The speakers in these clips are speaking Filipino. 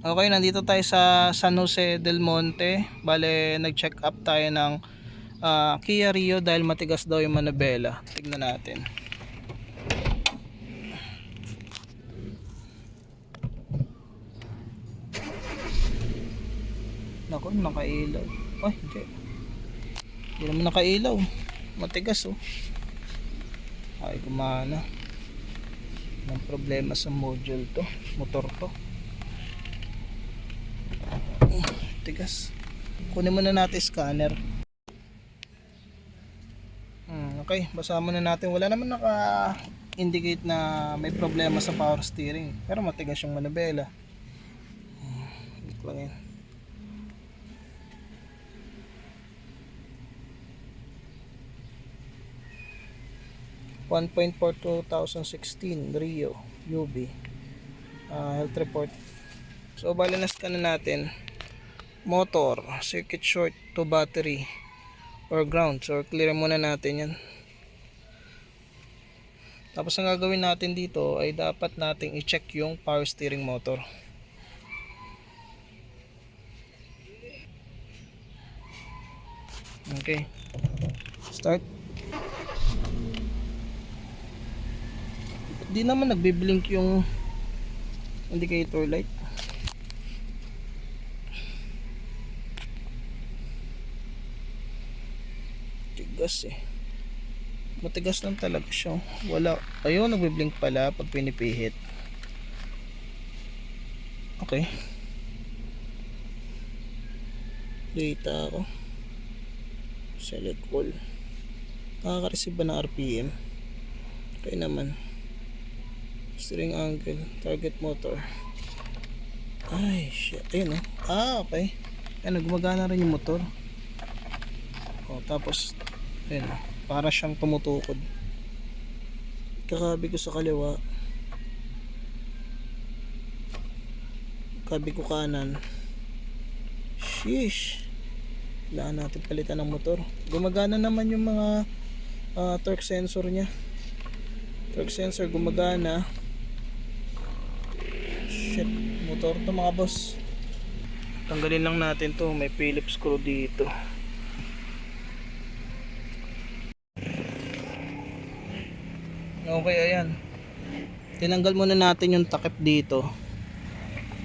Okay, nandito tayo sa San Jose del Monte. Bale, nag-check up tayo ng ah, Kia Rio dahil matigas daw yung manabela. Tignan natin. Nako, nakailaw. Ay, hindi. Hindi naman nakailaw. Matigas oh. Ay, gumana. Ang problema sa module to. Motor to. Tigas kunin muna natin scanner. Hmm, okay. Basa muna natin. Wala naman naka indicate na may problema sa power steering. Pero matigas yung manabela hmm, lang yan. One point four 2016 Rio UV uh, health report. So balinas ka na natin motor, circuit short to battery or ground. So clear muna natin 'yan. Tapos ang gagawin natin dito ay dapat nating i-check yung power steering motor. Okay. Start. Di naman nagbi-blink yung indicator light. Tigas eh. Matigas lang talaga siya. Wala. Ayun, nagbi-blink pala pag pinipihit. Okay. Data ako. Select all. Nakaka-receive ba ng RPM? Okay naman. Steering angle. Target motor. Ay, shit. Ayun oh. Ah, okay. Ayun, gumagana rin yung motor. O, tapos, ayun, para siyang tumutukod. Kakabi ko sa kaliwa. Kabi ko kanan. Sheesh. Kailangan natin palitan ng motor. Gumagana naman yung mga ah, torque sensor niya. Torque sensor gumagana. Shit, motor to mga boss. Tanggalin lang natin to. May Phillips screw dito. Okay, ayan. Tinanggal muna natin yung takip dito.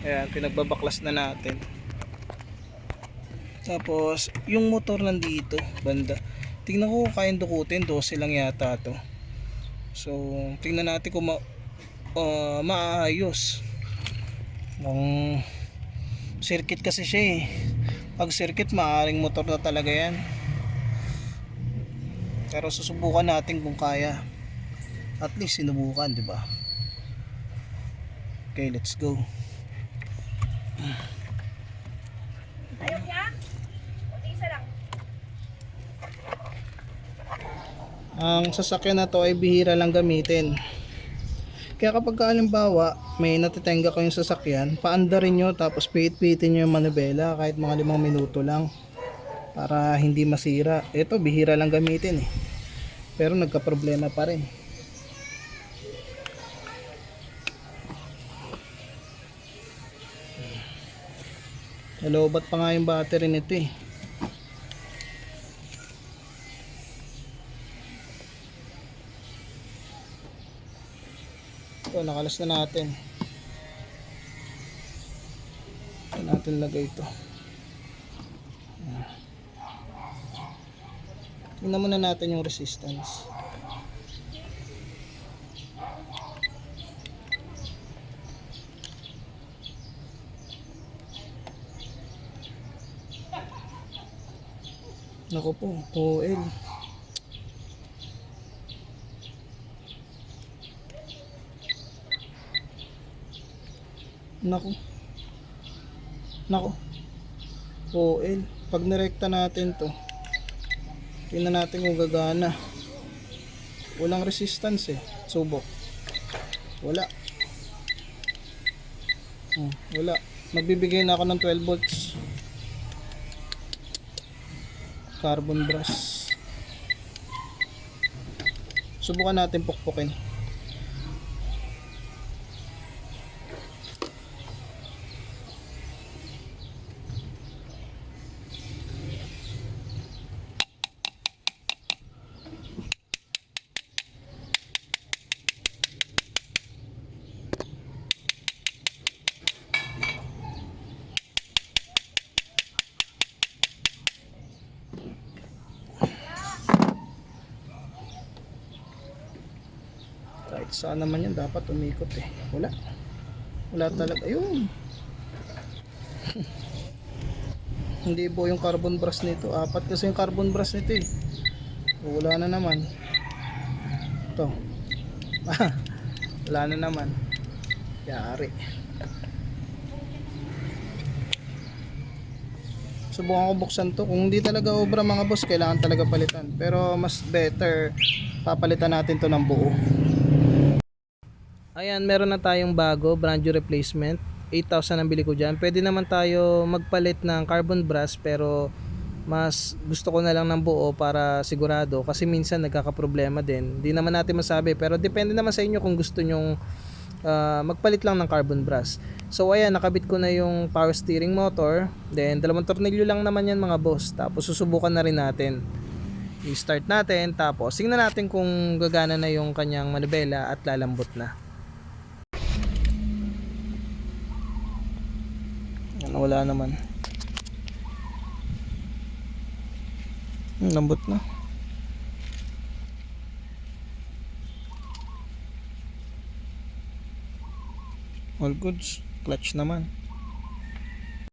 Ayan, pinagbabaklas na natin. Tapos, yung motor nandito, banda. Tingnan ko kayang dukutin, 12 lang yata to. So, tingnan natin kung ma ah, maayos. Kung circuit kasi siya eh. Pag circuit, maaaring motor na talaga yan. Pero susubukan natin kung kaya at least sinubukan, di ba? Okay, let's go. Ayaw niya? Isa lang. Ang sasakyan na to ay bihira lang gamitin. Kaya kapag halimbawa may natitenga ko yung sasakyan, paandarin nyo tapos pihit-pihitin nyo yung manubela kahit mga limang minuto lang para hindi masira. Ito bihira lang gamitin eh. Pero nagka-problema pa rin. Hello, ba't pa nga yung battery nito eh? Ito, nakalas na natin. Ito natin lagay ito. Tingnan muna natin yung resistance. Naku po, OL. Naku. Naku. OL. Pag nirekta natin to, tingnan natin kung gagana. Walang resistance eh. Subok. Wala. Hmm, wala. Magbibigay na ako ng 12 volts. Carbon brass. Subukan natin pukpukin. Saan naman yan dapat umikot eh. Wala. Wala talaga. Ayun. Hindi po yung carbon brush nito. Apat kasi yung carbon brush nito eh. Wala na naman. Ito. Wala na naman. Yari. Subukan ko buksan to. Kung hindi talaga obra mga boss, kailangan talaga palitan. Pero mas better, papalitan natin to ng buo. Ayan, meron na tayong bago, brand new replacement. 8,000 ang bili ko dyan. Pwede naman tayo magpalit ng carbon brush pero mas gusto ko na lang ng buo para sigurado kasi minsan nagkakaproblema din. Hindi naman natin masabi pero depende naman sa inyo kung gusto nyong ah, magpalit lang ng carbon brush. So ayan, nakabit ko na yung power steering motor. Then dalawang tornilyo lang naman yan mga boss. Tapos susubukan na rin natin. I-start natin tapos tingnan natin kung gagana na yung kanyang manibela at lalambot na. Yan, wala naman. Hmm, lambot na. All goods. Clutch naman.